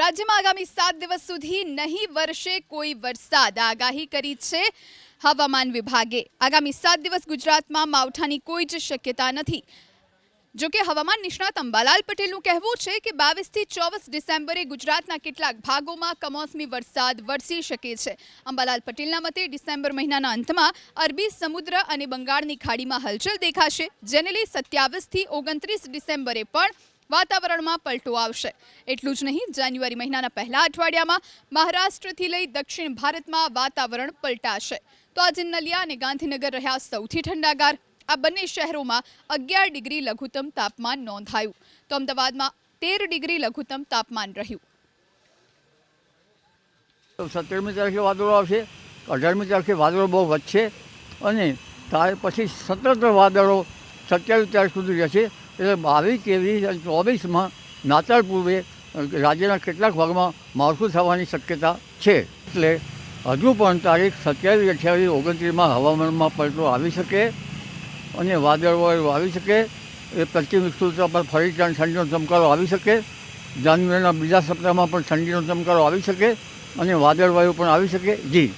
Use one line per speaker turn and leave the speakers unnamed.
રાજ્યમાં આગામી સાત દિવસ સુધી નહીં વરસે કોઈ વરસાદ. આગાહી કરી છે હવામાન વિભાગે. આગામી સાત દિવસ ગુજરાતમાં માવઠાની કોઈ જ શક્યતા નથી. જો કે હવામાન નિષ્ણાત અંબાલાલ પટેલનું કહેવું છે કે બાવીસથી ચોવીસ ડિસેમ્બરે ગુજરાતના કેટલાક ભાગોમાં કમોસમી વરસાદ વરસી શકે છે. અંબાલાલ પટેલના મતે ડિસેમ્બર મહિનાના અંતમાં અરબી, સમુદ્ર અને બંગાળની ખાડીમાં હલચલ દેખાશે, જેને લઈ સત્યાવીસથી ઓગણત્રીસ ડિસેમ્બરે પણ વાતાવરણમાં પલટો આવશે. એટલું જ નહીં, જાન્યુઆરી મહિનાના પહેલા અઠવાડિયામાં મહારાષ્ટ્રથી લઈ દક્ષિણ ભારતમાં વાતાવરણ પલટાશે. તો આજે નલિયા અને ગાંધીનગર રહ્યા સૌથી ઠંડાગાર. આ બંને શહેરોમાં અગિયાર ડિગ્રી લઘુત્તમ તાપમાન નોંધાયું. તો અમદાવાદમાં તેર ડિગ્રી લઘુત્તમ તાપમાન રહ્યું.
સત્તરમી તારીખે વાદળો આવશે, અઢારમી તારીખે વાદળો બહુ વધશે અને ત્યાર પછી સતત વાદળો સત્યાવીસ તારીખ સુધી રહેશે. એટલે બાવીસ ત્રેવીસ અને ચોવીસમાં નાતાળ પૂર્વે રાજ્યના કેટલાક ભાગમાં માવઠું થવાની શક્યતા છે. એટલે હજુ પણ તારીખ સત્યાવીસ અઠ્યાવીસ ઓગણત્રીસમાં હવામાનમાં પલટો આવી શકે અને વાદળવાળું આવી શકે. એ પશ્ચિમ વિસ્તૃતતા પર ફરી ત્યાં ઠંડીનો ચમકારો આવી શકે. જાન્યુઆરીના બીજા સપ્તાહમાં પણ ઠંડીનો ચમકારો આવી શકે અને વાદળવાયુ પણ આવી શકે. જી.